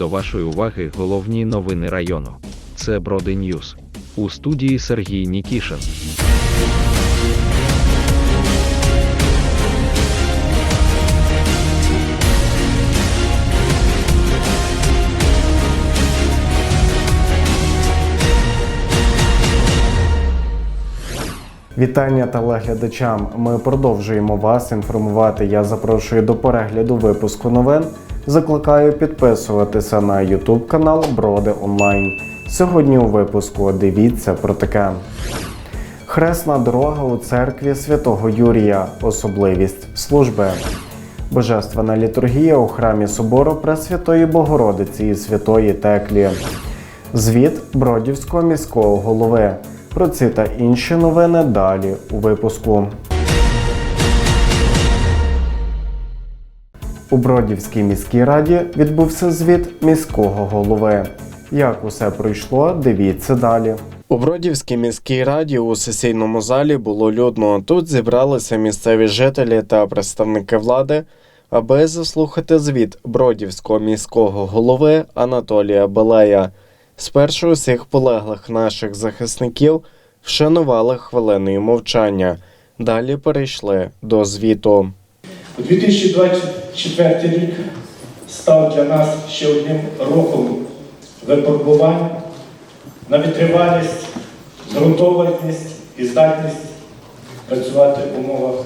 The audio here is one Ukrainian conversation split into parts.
до вашої уваги головні новини району. Це Броди Ньюз. У студії Сергій Нікішин. Вітання телеглядачам. Ми продовжуємо вас інформувати. Я запрошую до перегляду випуску новин. Закликаю підписуватися на YouTube канал Броди Онлайн. Сьогодні у випуску дивіться про таке. Хресна дорога у церкві святого Юрія. Особливість служби. Божественна літургія у храмі собору Пресвятої Богородиці і Святої Теклі. Звіт Бродівського міського голови. Про ці та інші новини далі у випуску. У Бродівській міській раді відбувся звіт міського голови. Як усе пройшло, дивіться далі. У Бродівській міській раді у сесійному залі було людно. Тут зібралися місцеві жителі та представники влади, аби заслухати звіт Бродівського міського голови Анатолія Белея. Спершу усіх полеглих наших захисників вшанували хвилиною мовчання. Далі перейшли до звіту. У 2024 рік став для нас ще одним роком випробувань на витривалість, зґрунтованість і здатність працювати в умовах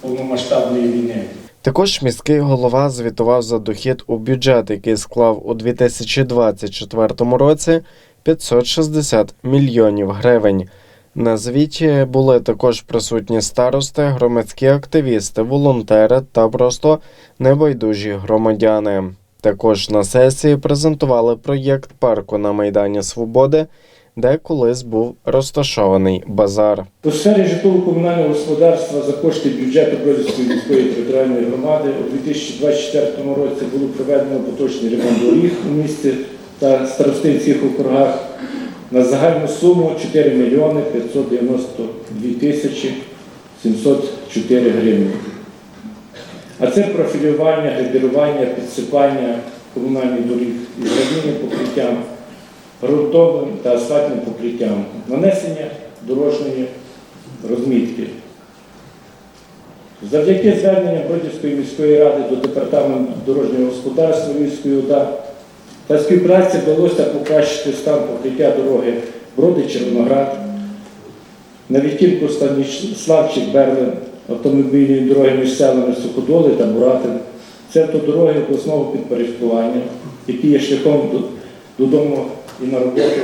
повномасштабної війни. Також міський голова звітував за дохід у бюджет, який склав у 2024 році 560 мільйонів гривень. На звіті були також присутні старости, громадські активісти, волонтери та просто небайдужі громадяни. Також на сесії презентували проєкт парку на Майдані Свободи, де колись був розташований базар. У сфері житлово-комунального господарства за кошти бюджету Бродівської міської територіальної громади у 2024 році було проведено поточний ремонт доріг у місті та старостинських округах на загальну суму 4 мільйони 592 тисячі 704 гривні. А це профілювання, градирування, підсипання комунальних доріг із гравійним покриттям, ґрунтовим та асфальтним покриттям, нанесення дорожньої розмітки. Завдяки зверненням Бродівської міської ради до департаменту дорожнього господарства Львівської ОДА та співпраці вдалося покращити стан покриття дороги Броди-Червоноград, на відтінку Станіславчик Берлин, автомобільної дороги між селами Суходоли та Буратин. Це автодороги обласного підпорядкування, які є шляхом додому і на роботу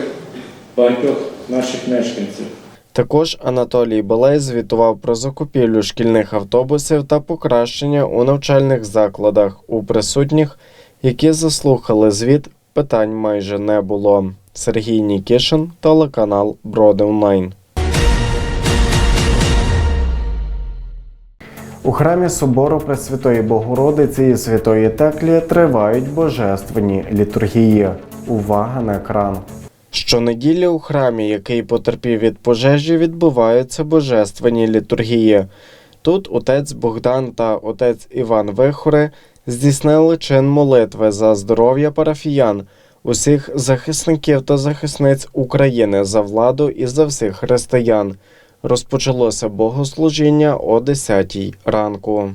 багатьох наших мешканців. Також Анатолій Белей звітував про закупівлю шкільних автобусів та покращення у навчальних закладах. У присутніх, які заслухали звіт, питань майже не було. Сергій Нікішин, телеканал Броди Онлайн. У храмі собору Пресвятої Богородиці і Святої Теклі тривають божественні літургії. Увага на екран. Щонеділі у храмі, який потерпів від пожежі, відбуваються божественні літургії. Тут отець Богдан та отець Іван Вихори здійснили чин молитви за здоров'я парафіян, усіх захисників та захисниць України за владу і за всіх християн. Розпочалося богослужіння о 10 ранку.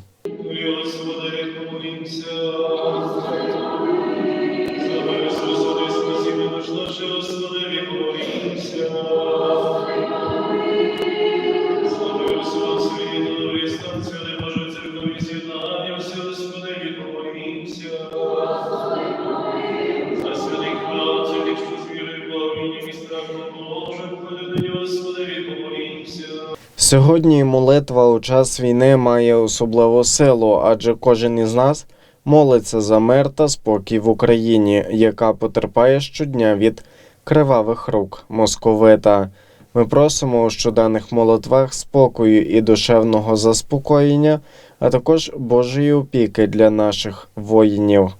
Сьогодні молитва у час війни має особливу силу, адже кожен із нас молиться за мир та спокій в Україні, яка потерпає щодня від кривавих рук московита. Ми просимо у щоденних молитвах спокою і душевного заспокоєння, а також Божої опіки для наших воїнів.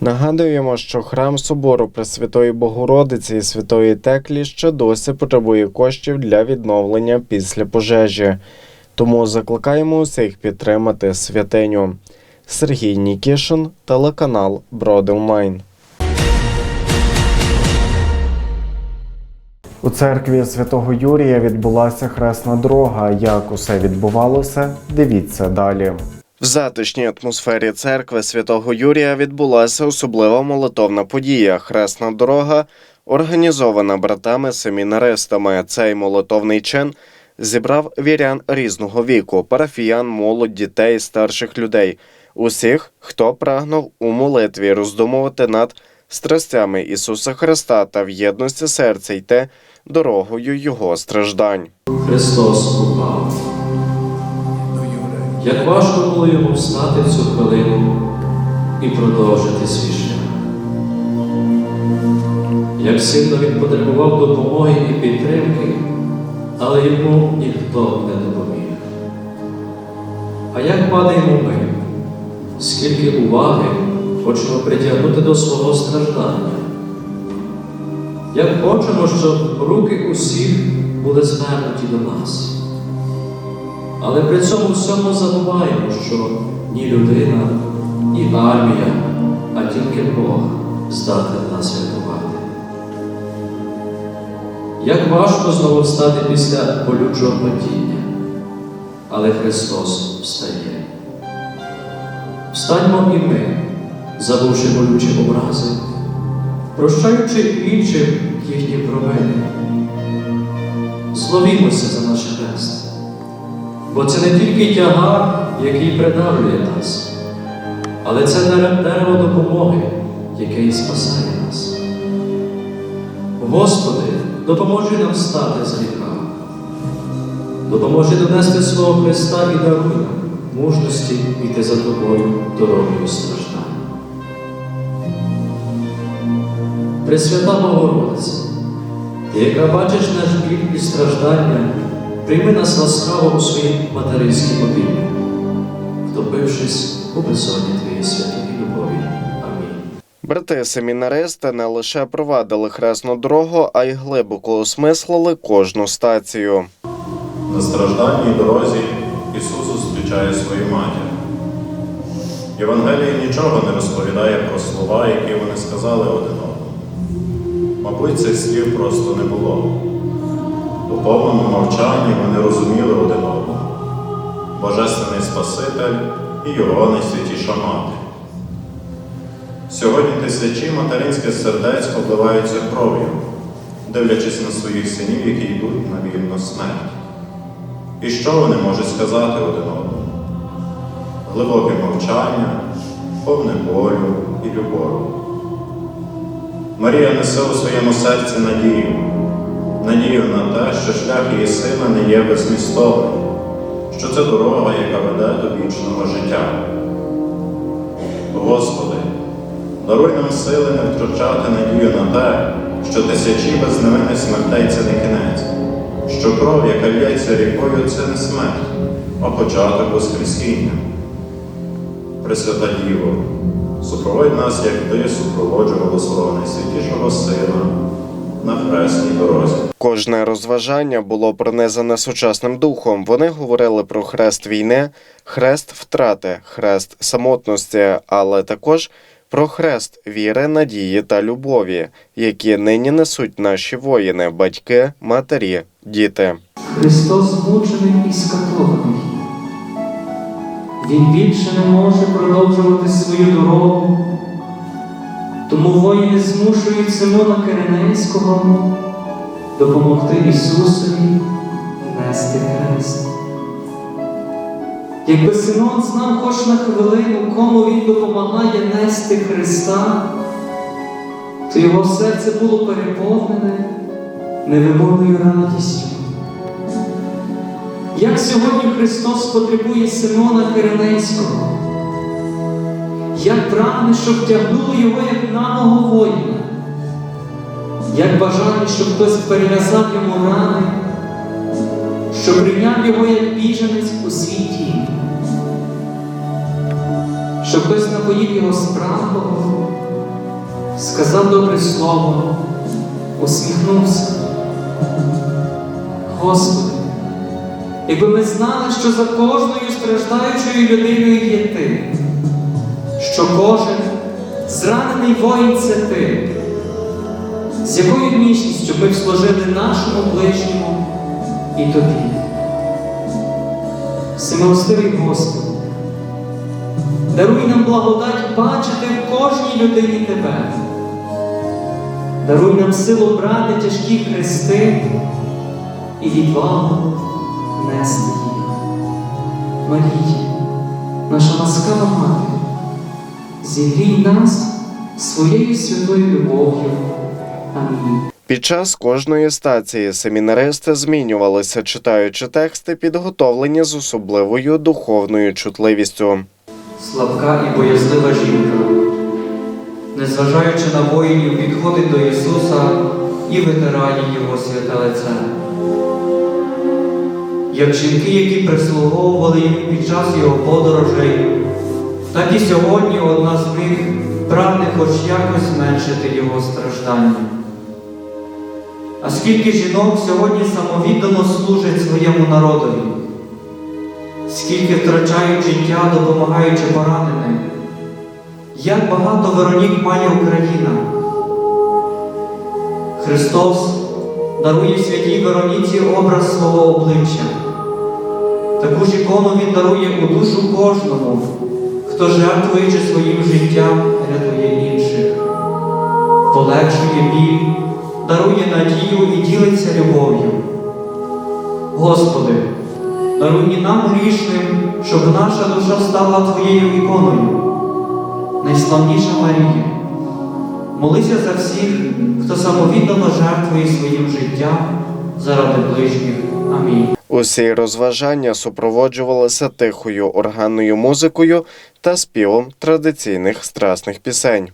Нагадуємо, що храм собору Пресвятої Богородиці і Святої Теклі ще досі потребує коштів для відновлення після пожежі. Тому закликаємо усіх підтримати святиню. Сергій Нікішин, телеканал Броди Онлайн. У церкві святого Юрія відбулася хресна дорога. Як усе відбувалося, дивіться далі. В затишній атмосфері церкви святого Юрія відбулася особлива молитовна подія Хресна дорога, організована братами-семінаристами. Цей молитовний чин зібрав вірян різного віку, парафіян, молодь, дітей, старших людей, усіх, хто прагнув у молитві роздумувати над страстями Ісуса Христа та в єдності серця йти дорогою Його страждань. Христос упав. Як важко було йому встати в цю хвилину і продовжити свій шлях. Як сильно він потребував допомоги і підтримки, але йому ніхто не допоміг. А як падаємо ми, скільки уваги хочемо притягнути до свого страждання? Як хочемо, щоб руки усіх були звернуті до нас. Але при цьому всьому забуваємо, що ні людина, ні армія, а тільки Бог здатен нас рятувати. Як важко знову встати після болючого падіння, але Христос встає. Встаньмо і ми, забувши болючі образи, прощаючи іншим їхні провини. Зловімося за наш хрест. Бо це не тільки тягар, який придавлює нас, але це дере- дерево допомоги, яке і спасає нас. Господи, допоможи нам стати з гріха. Допоможи донести свого Христа і даруй нам мужності йти за тобою дорогою страждань. Пресвята Богородице, ти, яка бачиш наш біль і страждання, прийми нас ласкаво у свої материнські обійми, втопившись у безодні Твоєї святої любові. Брати-семінаристи не лише провадили хресну дорогу, а й глибоко осмислили кожну стацію. На стражданній дорозі Ісус зустрічає свою матір. Євангеліє нічого не розповідає про слова, які вони сказали один одному. Мабуть, цих слів просто не було. У повному мовчанні вони розуміли один одного. Божественний Спаситель і його найсвятіша мати. Сьогодні тисячі материнських сердець обливаються кров'ю, дивлячись на своїх синів, які йдуть на вільну смерть. І що вони можуть сказати один одному? Глибоке мовчання, повне болю і любові. Марія несе у своєму серці надію, надію на те, що шлях її сина не є безмістовий, що це дорога, яка веде до вічного життя. Господи, даруй нам сили не втрачати надію на те, що тисячі безневинних смертей це не кінець що кров, яка лється рікою, це не смерть, а початок Воскресіння. Пресвята Діво, супроводь нас, як ти супроводжувала свого найсвятішого Сина на хресній дорозі. Кожне розважання було пронизане сучасним духом. Вони говорили про хрест війни, хрест втрати, хрест самотності, але також про хрест віри, надії та любові, які нині несуть наші воїни, батьки, матері, діти. Христос змучений і скатований. Він більше не може продовжувати свою дорогу. Тому воїни змушують Симона Киринейського допомогти Ісусові нести хрест. Якби Симон знав хоч на хвилину, кому він допомагає нести Христа, то його серце було переповнене невимовною радістю. Як сьогодні Христос потребує Симона Киринейського, як прагне, щоб тягнули його як наного воїна, як бажає, щоб хтось перев'язав йому рани, що прийняв його як біженець у свій дім, щоб хтось напоїв його справного, сказав добре слово, усміхнувся. Господи, якби ми знали, що за кожною страждаючою людиною є ти, що кожен зранений воїн це ти, з якою ніжністю ми б служили нашому ближньому і тобі. Всемилостивий Господи, даруй нам благодать бачити в кожній людині Тебе. Даруй нам силу брати тяжкі хрести і відвагу нести їх. Марія, наша ласкава мати, зігрій нас своєю святою любов'ю. Амінь. Під час кожної стації семінаристи змінювалися, читаючи тексти, підготовлені з особливою духовною чутливістю. Слабка і боязлива жінка, незважаючи на воїнів, підходить до Ісуса і витирає Його святе лице. Як жінки, які прислуговували йому під час його подорожей, так і сьогодні одна з них прагне хоч якось зменшити його страждання. А скільки жінок сьогодні самовіддано служать своєму народові? скільки втрачають життя, допомагаючи пораненим. Як багато Веронік має Україна. Христос дарує святій Вероніці образ свого обличчя. Таку ж ікону Він дарує у душу кожному, хто, жертвуючи своїм життям, рятує інших, полегшує біль, дарує надію і ділиться любов'ю. Господи, Даруй нам грішним, щоб наша душа стала Твоєю іконою. Найславніша Марія, молися за всіх, хто самовіддано жертвує своїм життям заради ближніх. Амінь. Усі розважання супроводжувалися тихою органною музикою та співом традиційних страсних пісень.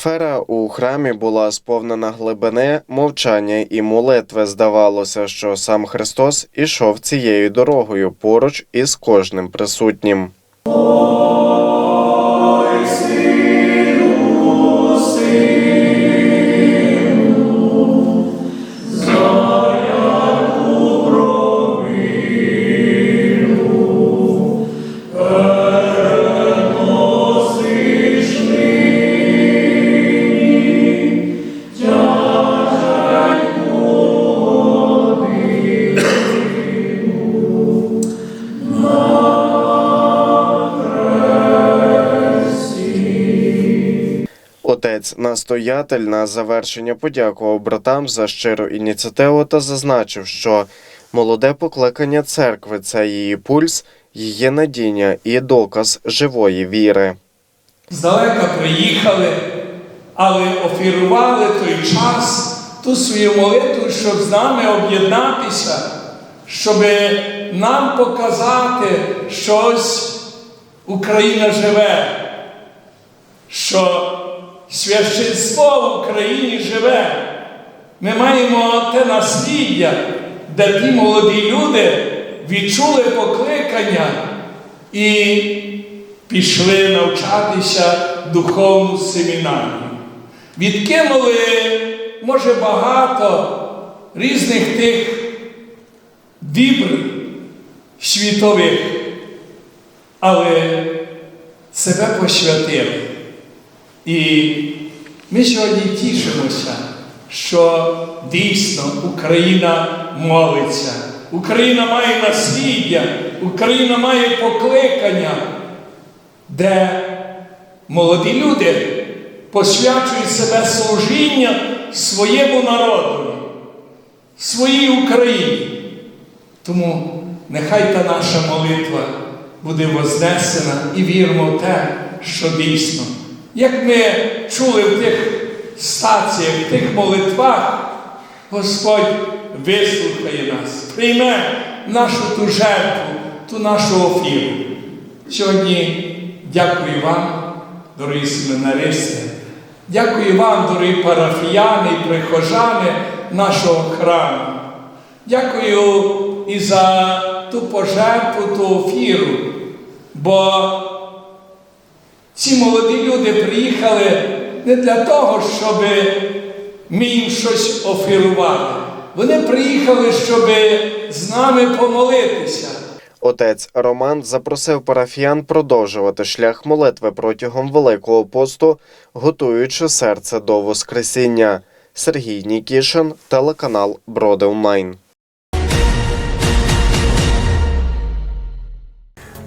Атмосфера у храмі була сповнена глибини, мовчання і молитви. Здавалося, що сам Христос ішов цією дорогою поруч із кожним присутнім. Настоятель на завершення подякував братам за щиру ініціативу та зазначив, що молоде покликання церкви це її пульс, її надіння і доказ живої віри. здалека приїхали, але офірували той час, ту свою молитву, щоб з нами об'єднатися, щоб нам показати, що Україна живе, що священство в Україні живе. Ми маємо те насліддя, де ті молоді люди відчули покликання і пішли навчатися духовну семінарію. Відкинули, може, багато різних тих дібр світових, але себе посвятили. І ми сьогодні тішимося, що дійсно Україна молиться. Україна має насліддя, Україна має покликання, де молоді люди посвячують себе служіння своєму народу, своїй Україні. Тому нехай та наша молитва буде вознесена і віримо в те, що дійсно. Як ми чули в тих стаціях, в тих молитвах, Господь вислухає нас, прийме нашу ту жертву, ту нашу офіру. Сьогодні дякую вам, дорогі семинаристи, дякую вам, дорогі парафіяни і прихожани нашого храму. Дякую і за ту пожертву, ту офіру, бо ці молоді люди приїхали не для того, щоб ми їм щось офірували. Вони приїхали, щоб з нами помолитися. Отець Роман запросив парафіян продовжувати шлях молитви протягом Великого посту, готуючи серце до Воскресіння. Сергій Нікішин, телеканал Броди Онлайн.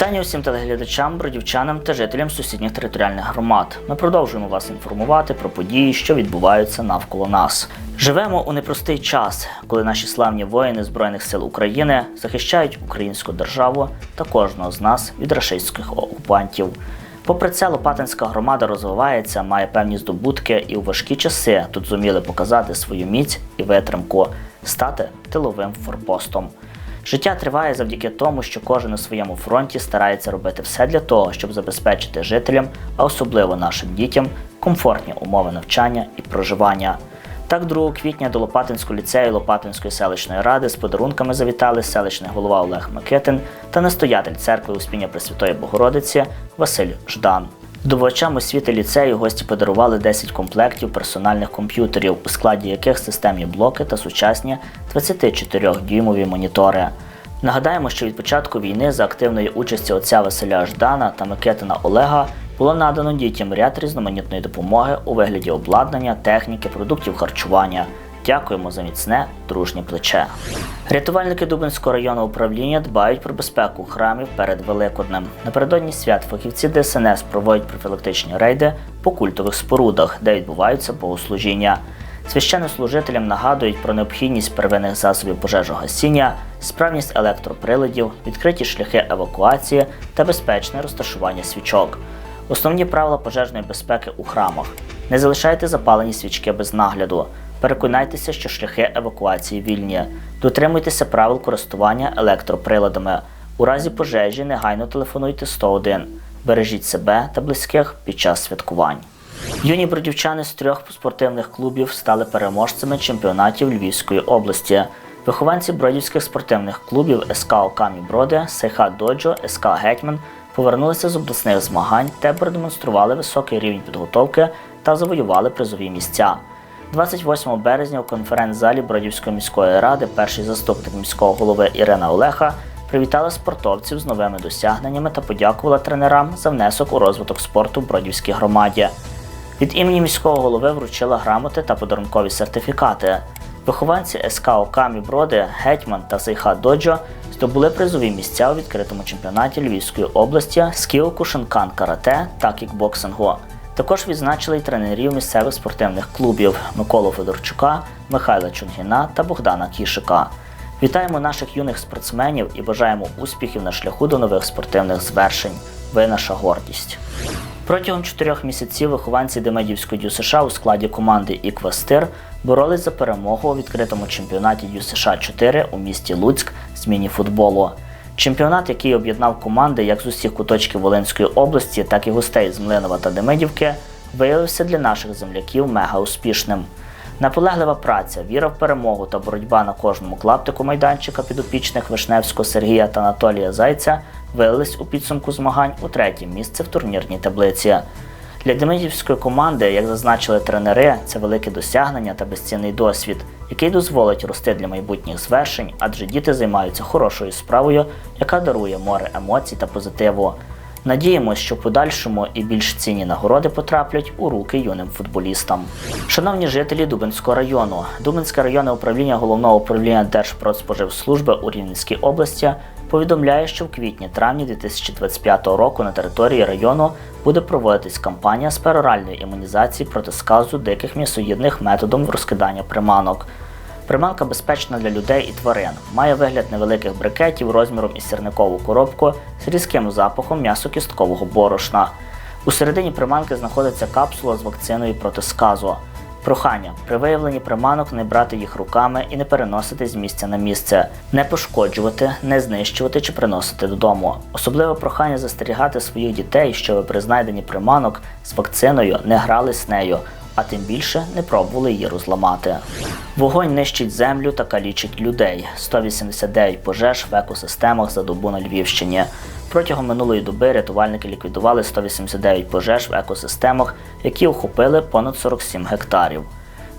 Вітання усім телеглядачам, бродівчанам та жителям сусідніх територіальних громад. Ми продовжуємо вас інформувати про події, що відбуваються навколо нас. Живемо у непростий час, коли наші славні воїни Збройних сил України захищають українську державу та кожного з нас від рашистських окупантів. Попри це, Лопатинська громада розвивається, має певні здобутки і у важкі часи тут зуміли показати свою міць і витримку, стати тиловим форпостом. Життя триває завдяки тому, що кожен на своєму фронті старається робити все для того, щоб забезпечити жителям, а особливо нашим дітям, комфортні умови навчання і проживання. Так, 2 квітня до Лопатинського ліцею Лопатинської селищної ради з подарунками завітали селищний голова Олег Микитин та настоятель церкви Успіння Пресвятої Богородиці Василь Ждан. Здобувачам освіти ліцею гості подарували 10 комплектів персональних комп'ютерів, у складі яких системні блоки та сучасні 24-дюймові монітори. Нагадаємо, що від початку війни за активної участі отця Василя Ждана та Микитина Олега було надано дітям ряд різноманітної допомоги у вигляді обладнання, техніки, продуктів харчування. Дякуємо за міцне дружнє плече. Рятувальники Дубинського районного управління дбають про безпеку храмів перед Великоднем. Напередодні свят фахівці ДСНС проводять профілактичні рейди по культових спорудах, де відбуваються богослужіння. Священнослужителям нагадують про необхідність первинних засобів пожежогасіння, справність електроприладів, відкриті шляхи евакуації та безпечне розташування свічок. Основні правила пожежної безпеки у храмах: не залишайте запалені свічки без нагляду. Переконайтеся, що шляхи евакуації вільні. Дотримуйтеся правил користування електроприладами. У разі пожежі негайно телефонуйте 101. Бережіть себе та близьких під час святкувань. Юні бродівчани з трьох спортивних клубів стали переможцями чемпіонатів Львівської області. Вихованці бродівських спортивних клубів СК Окамі Броди, СХ Доджо, СК Гетьман повернулися з обласних змагань та продемонстрували високий рівень підготовки та завоювали призові місця. 28 березня у конференц-залі Бродівської міської ради перший заступник міського голови Ірина Олеха привітала спортовців з новими досягненнями та подякувала тренерам за внесок у розвиток спорту в Бродівській громаді. Від імені міського голови вручила грамоти та подарункові сертифікати. Вихованці СК Окамі Броди, Гетьман та Сейха Доджо здобули призові місця у відкритому чемпіонаті Львівської області з кіоку Шинкан карате та кікбоксингу. Також відзначили й тренерів місцевих спортивних клубів Миколу Федорчука, Михайла Чунгіна та Богдана Кішика. Вітаємо наших юних спортсменів і бажаємо успіхів на шляху до нових спортивних звершень. Ви наша гордість. Протягом чотирьох місяців вихованці Демидівської ДЮСШ у складі команди «Іквестир» боролись за перемогу у відкритому чемпіонаті ДЮСШ 4 у місті Луцьк з міні-футболу. Чемпіонат, який об'єднав команди як з усіх куточків Волинської області, так і гостей з Млинова та Демидівки, виявився для наших земляків мега успішним. Наполеглива праця, віра в перемогу та боротьба на кожному клаптику майданчика підопічних Вишневського Сергія та Анатолія Зайця вилились у підсумку змагань у третє місце в турнірній таблиці. Для Демидівської команди, як зазначили тренери, це велике досягнення та безцінний досвід, який дозволить рости для майбутніх звершень, адже діти займаються хорошою справою, яка дарує море емоцій та позитиву. Надіємось, що в подальшому і більш цінні нагороди потраплять у руки юним футболістам. Шановні жителі Дубинського району, Дубинське районне управління головного управління Держпродспоживслужби у Рівненській області повідомляє, що в квітні-травні 2025 року на території району буде проводитись кампанія з пероральної імунізації проти сказу диких м'ясоїдних методом розкидання приманок. Приманка безпечна для людей і тварин. Має вигляд невеликих брикетів розміром із сірникову коробку з різким запахом м'ясо-кісткового борошна. У середині приманки знаходиться капсула з вакциною проти сказу. Прохання. При виявленні приманок не брати їх руками і не переносити з місця на місце, не пошкоджувати, не знищувати чи приносити додому. Особливе прохання застерігати своїх дітей, щоб при знайденні приманок з вакциною не грали з нею, а тим більше не пробували її розламати. Вогонь нищить землю та калічить людей. 189 пожеж в екосистемах за добу на Львівщині. Протягом минулої доби рятувальники ліквідували 189 пожеж в екосистемах, які охопили понад 47 гектарів.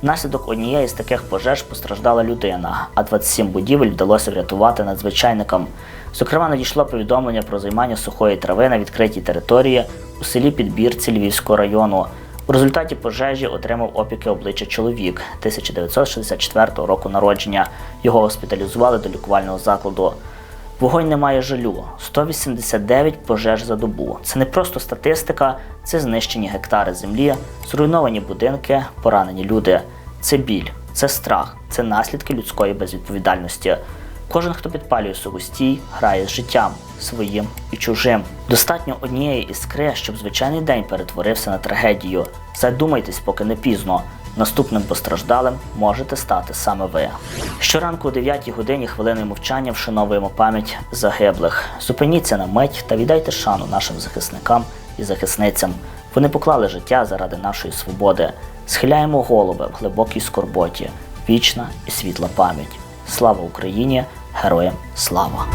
Внаслідок однієї з таких пожеж постраждала людина, а 27 будівель вдалося врятувати надзвичайникам. Зокрема, надійшло повідомлення про займання сухої трави на відкритій території у селі Підбірці Львівського району. У результаті пожежі отримав опіки обличчя чоловік 1964 року народження. Його госпіталізували до лікувального закладу. Вогонь не має жалю. 189 пожеж за добу. Це не просто статистика, це знищені гектари землі, зруйновані будинки, поранені люди. Це біль, це страх, це наслідки людської безвідповідальності. Кожен, хто підпалює сухостій, грає з життям своїм і чужим. Достатньо однієї іскри, щоб звичайний день перетворився на трагедію. Задумайтесь, поки не пізно. Наступним постраждалим можете стати саме ви. Щоранку о 9 годині хвилиною мовчання вшановуємо пам'ять загиблих. Зупиніться на мить та віддайте шану нашим захисникам і захисницям. Вони поклали життя заради нашої свободи. Схиляємо голови в глибокій скорботі. Вічна і світла пам'ять. Слава Україні! Героям слава!